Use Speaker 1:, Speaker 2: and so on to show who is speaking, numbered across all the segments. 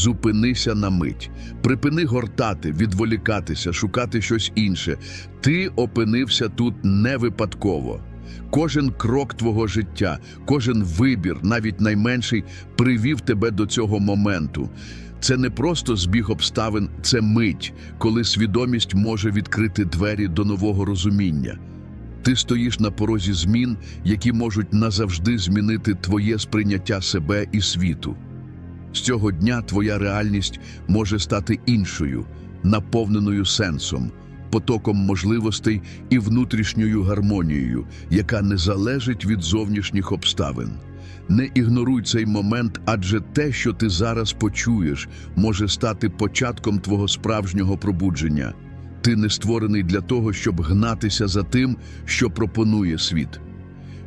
Speaker 1: Зупинися на мить, припини гортати, відволікатися, шукати щось інше. Ти опинився тут не випадково. Кожен крок твого життя, кожен вибір, навіть найменший, привів тебе до цього моменту. Це не просто збіг обставин, це мить, коли свідомість може відкрити двері до нового розуміння. Ти стоїш на порозі змін, які можуть назавжди змінити твоє сприйняття себе і світу. З цього дня твоя реальність може стати іншою, наповненою сенсом, потоком можливостей і внутрішньою гармонією, яка не залежить від зовнішніх обставин. Не ігноруй цей момент, адже те, що ти зараз почуєш, може стати початком твого справжнього пробудження. Ти не створений для того, щоб гнатися за тим, що пропонує світ.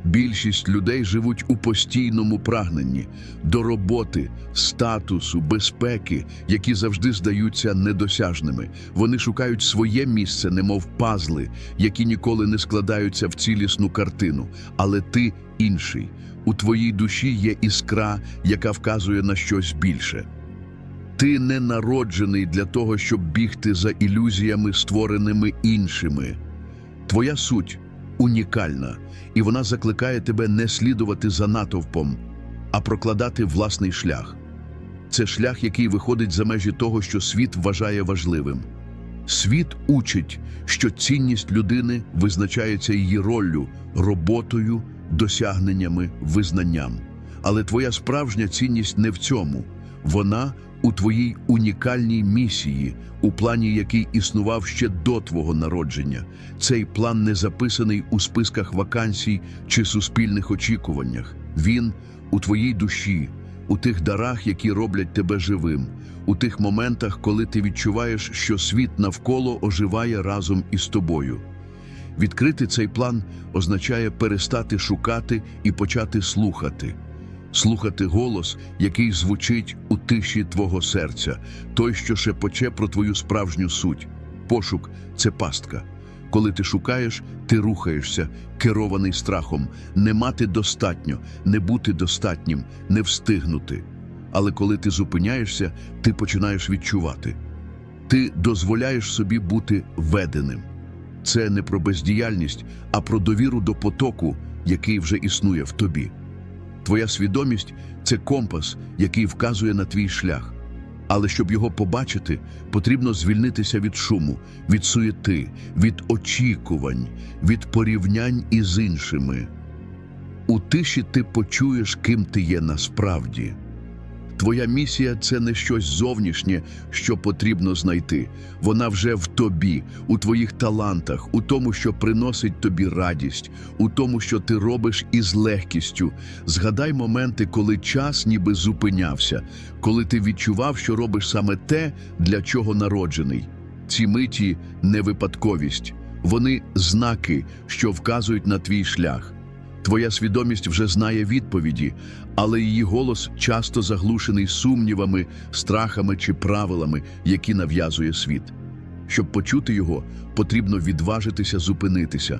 Speaker 1: Більшість людей живуть у постійному прагненні до роботи, статусу, безпеки, які завжди здаються недосяжними. Вони шукають своє місце, немов пазли, які ніколи не складаються в цілісну картину. Але ти інший. У твоїй душі є іскра, яка вказує на щось більше. Ти не народжений для того, щоб бігти за ілюзіями, створеними іншими. Твоя суть унікальна, і вона закликає тебе не слідувати за натовпом, а прокладати власний шлях. Це шлях, який виходить за межі того, що світ вважає важливим. Світ учить, що цінність людини визначається її роллю, роботою, досягненнями, визнанням. Але твоя справжня цінність не в цьому. Вона у твоїй унікальній місії, у плані, який існував ще до твого народження. Цей план не записаний у списках вакансій чи суспільних очікуваннях. Він у твоїй душі, у тих дарах, які роблять тебе живим, у тих моментах, коли ти відчуваєш, що світ навколо оживає разом із тобою. Відкрити цей план означає перестати шукати і почати слухати. Слухати голос, який звучить у тиші твого серця, той, що шепоче про твою справжню суть. Пошук це пастка. Коли ти шукаєш, ти рухаєшся, керований страхом, не мати достатньо, не бути достатнім, не встигнути. Але коли ти зупиняєшся, ти починаєш відчувати. Ти дозволяєш собі бути веденим. Це не про бездіяльність, а про довіру до потоку, який вже існує в тобі. Твоя свідомість це компас, який вказує на твій шлях. Але щоб його побачити, потрібно звільнитися від шуму, від суєти, від очікувань, від порівнянь із іншими. У тиші ти почуєш, ким ти є насправді. Твоя місія це не щось зовнішнє, що потрібно знайти. Вона вже в тобі, у твоїх талантах, у тому, що приносить тобі радість, у тому, що ти робиш із легкістю. Згадай моменти, коли час ніби зупинявся, коли ти відчував, що робиш саме те, для чого народжений. Ці миті не випадковість, вони знаки, що вказують на твій шлях. Твоя свідомість вже знає відповіді, але її голос часто заглушений сумнівами, страхами чи правилами, які нав'язує світ. Щоб почути його, потрібно відважитися зупинитися.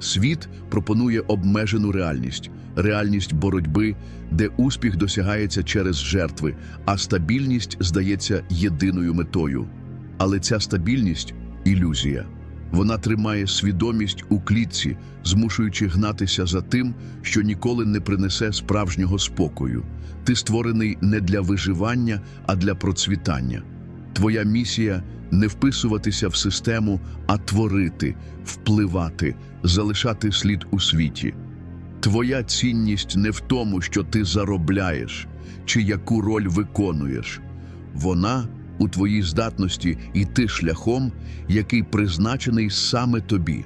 Speaker 1: Світ пропонує обмежену реальність, реальність боротьби, де успіх досягається через жертви, а стабільність здається єдиною метою. Але ця стабільність ілюзія. Вона тримає свідомість у клітці, змушуючи гнатися за тим, що ніколи не принесе справжнього спокою. Ти створений не для виживання, а для процвітання. Твоя місія не вписуватися в систему, а творити, впливати, залишати слід у світі. Твоя цінність не в тому, що ти заробляєш чи яку роль виконуєш. Вона у твоїй здатності йти шляхом, який призначений саме тобі.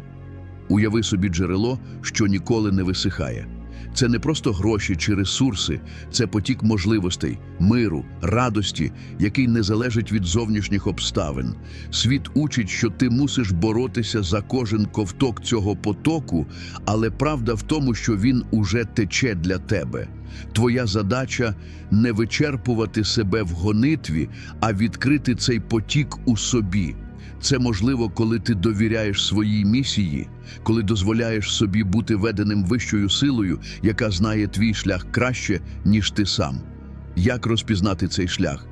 Speaker 1: Уяви собі джерело, що ніколи не висихає. Це не просто гроші чи ресурси, це потік можливостей, миру, радості, який не залежить від зовнішніх обставин. Світ учить, що ти мусиш боротися за кожен ковток цього потоку, але правда в тому, що він уже тече для тебе. Твоя задача не вичерпувати себе в гонитві, а відкрити цей потік у собі. Це можливо, коли ти довіряєш своїй місії, коли дозволяєш собі бути веденим вищою силою, яка знає твій шлях краще, ніж ти сам. Як розпізнати цей шлях?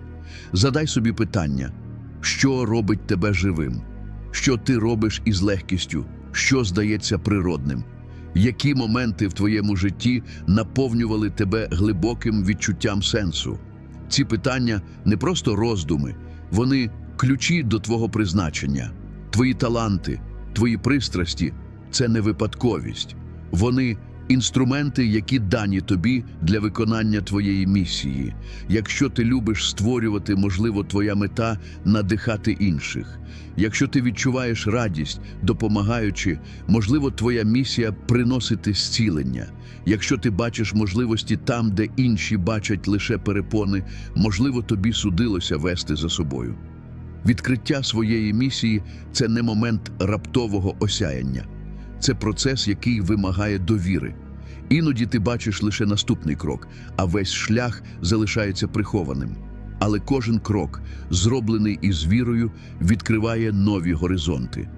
Speaker 1: Задай собі питання, що робить тебе живим, що ти робиш із легкістю, що здається природним, які моменти в твоєму житті наповнювали тебе глибоким відчуттям сенсу. Ці питання не просто роздуми, вони ключі до твого призначення, твої таланти, твої пристрасті це не випадковість. Вони інструменти, які дані тобі для виконання твоєї місії. Якщо ти любиш створювати, можливо, твоя мета надихати інших. Якщо ти відчуваєш радість, допомагаючи, можливо, твоя місія приносити зцілення. Якщо ти бачиш можливості там, де інші бачать лише перепони, можливо, тобі судилося вести за собою. Відкриття своєї місії це не момент раптового осяяння, це процес, який вимагає довіри. Іноді ти бачиш лише наступний крок, а весь шлях залишається прихованим. Але кожен крок, зроблений із вірою, відкриває нові горизонти.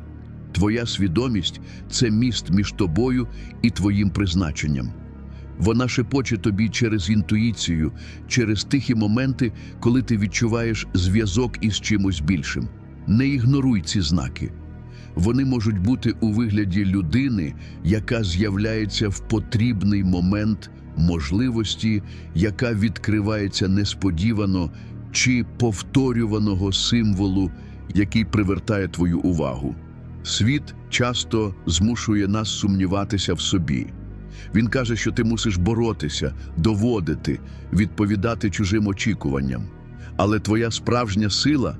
Speaker 1: Твоя свідомість це міст між тобою і твоїм призначенням. Вона шепоче тобі через інтуїцію, через тихі моменти, коли ти відчуваєш зв'язок із чимось більшим. Не ігноруй ці знаки. Вони можуть бути у вигляді людини, яка з'являється в потрібний момент можливості, яка відкривається несподівано чи повторюваного символу, який привертає твою увагу. Світ часто змушує нас сумніватися в собі. Він каже, що ти мусиш боротися, доводити, відповідати чужим очікуванням. Але твоя справжня сила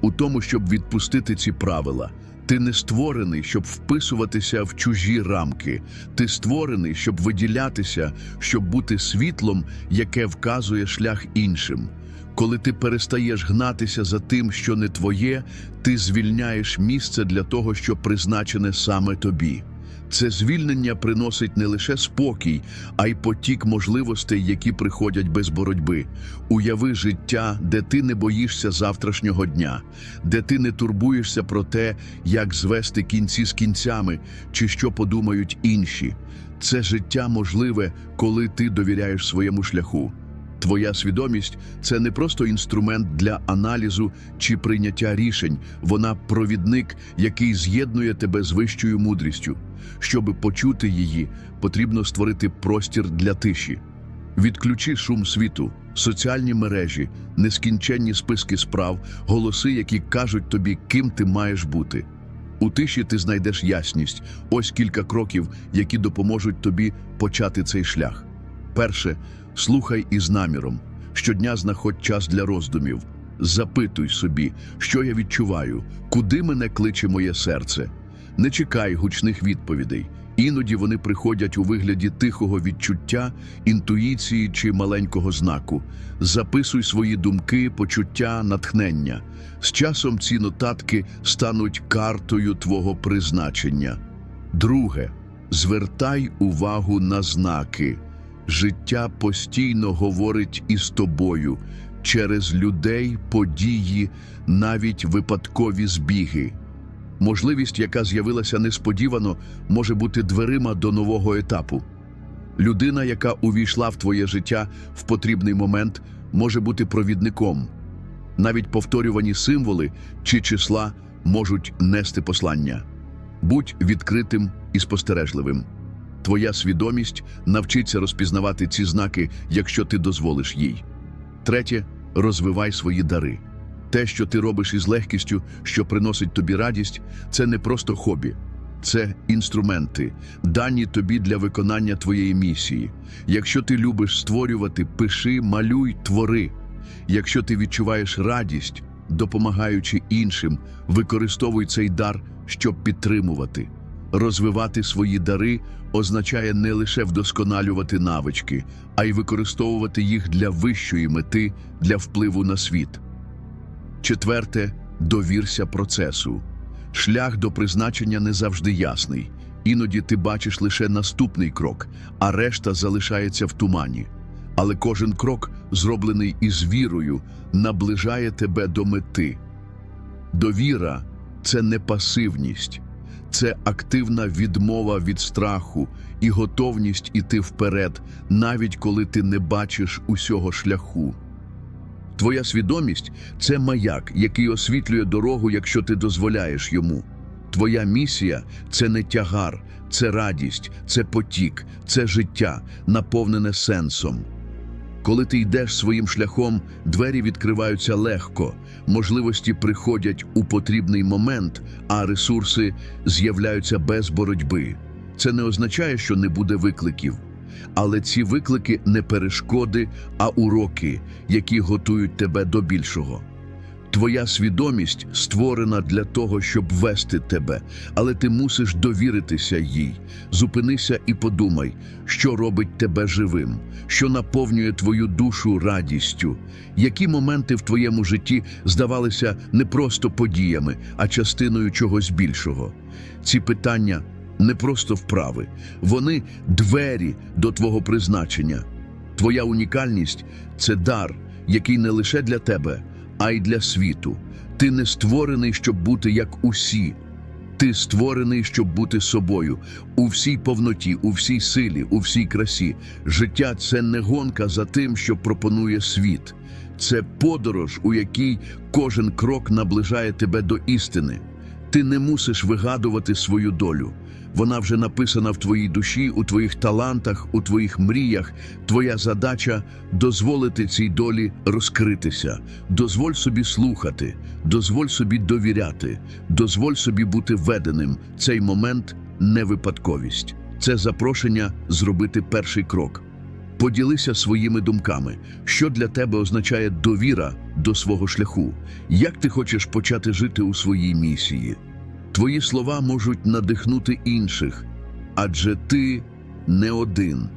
Speaker 1: у тому, щоб відпустити ці правила. Ти не створений, щоб вписуватися в чужі рамки. Ти створений, щоб виділятися, щоб бути світлом, яке вказує шлях іншим. Коли ти перестаєш гнатися за тим, що не твоє, ти звільняєш місце для того, що призначене саме тобі. Це звільнення приносить не лише спокій, а й потік можливостей, які приходять без боротьби. Уяви життя, де ти не боїшся завтрашнього дня, де ти не турбуєшся про те, як звести кінці з кінцями чи що подумають інші. Це життя можливе, коли ти довіряєш своєму шляху. Твоя свідомість це не просто інструмент для аналізу чи прийняття рішень, вона провідник, який з'єднує тебе з вищою мудрістю. Щоби почути її, потрібно створити простір для тиші. Відключи шум світу, соціальні мережі, нескінченні списки справ, голоси, які кажуть тобі, ким ти маєш бути. У тиші ти знайдеш ясність. Ось кілька кроків, які допоможуть тобі почати цей шлях. Перше, слухай із наміром. Щодня знаходь час для роздумів. Запитуй собі, що я відчуваю, куди мене кличе моє серце. Не чекай гучних відповідей. Іноді вони приходять у вигляді тихого відчуття, інтуїції чи маленького знаку. Записуй свої думки, почуття, натхнення. З часом ці нотатки стануть картою твого призначення. Друге, звертай увагу на знаки. Життя постійно говорить із тобою через людей, події, навіть випадкові збіги. Можливість, яка з'явилася несподівано, може бути дверима до нового етапу. Людина, яка увійшла в твоє життя в потрібний момент, може бути провідником. Навіть повторювані символи чи числа можуть нести послання. Будь відкритим і спостережливим. Твоя свідомість навчиться розпізнавати ці знаки, якщо ти дозволиш їй. Третє розвивай свої дари. Те, що ти робиш із легкістю, що приносить тобі радість, це не просто хобі, це інструменти, дані тобі для виконання твоєї місії. Якщо ти любиш створювати, пиши, малюй, твори. Якщо ти відчуваєш радість, допомагаючи іншим, використовуй цей дар, щоб підтримувати. Розвивати свої дари означає не лише вдосконалювати навички, а й використовувати їх для вищої мети, для впливу на світ. Четверте довірся процесу. Шлях до призначення не завжди ясний. Іноді ти бачиш лише наступний крок, а решта залишається в тумані. Але кожен крок, зроблений із вірою, наближає тебе до мети. Довіра це не пасивність, це активна відмова від страху і готовність іти вперед, навіть коли ти не бачиш усього шляху. Твоя свідомість це маяк, який освітлює дорогу, якщо ти дозволяєш йому. Твоя місія це не тягар, це радість, це потік, це життя, наповнене сенсом. Коли ти йдеш своїм шляхом, двері відкриваються легко, можливості приходять у потрібний момент, а ресурси з'являються без боротьби. Це не означає, що не буде викликів. Але ці виклики не перешкоди, а уроки, які готують тебе до більшого. Твоя свідомість створена для того, щоб вести тебе, але ти мусиш довіритися їй. Зупинися і подумай, що робить тебе живим, що наповнює твою душу радістю, які моменти в твоєму житті здавалися не просто подіями, а частиною чогось більшого. Ці питання не просто вправи, вони двері до твого призначення. Твоя унікальність це дар, який не лише для тебе, а й для світу. Ти не створений, щоб бути як усі. Ти створений, щоб бути собою у всій повноті, у всій силі, у всій красі. Життя це не гонка за тим, що пропонує світ. Це подорож, у якій кожен крок наближає тебе до істини. Ти не мусиш вигадувати свою долю. Вона вже написана в твоїй душі, у твоїх талантах, у твоїх мріях. Твоя задача дозволити цій долі розкритися. Дозволь собі слухати, дозволь собі довіряти, дозволь собі бути веденим. Цей момент не випадковість. Це запрошення зробити перший крок. Поділися своїми думками, що для тебе означає довіра до свого шляху, як ти хочеш почати жити у своїй місії. Твої слова можуть надихнути інших, адже ти не один.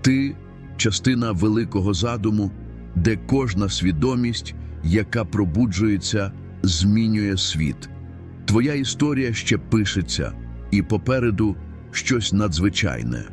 Speaker 1: Ти частина великого задуму, де кожна свідомість, яка пробуджується, змінює світ. Твоя історія ще пишеться, і попереду щось надзвичайне.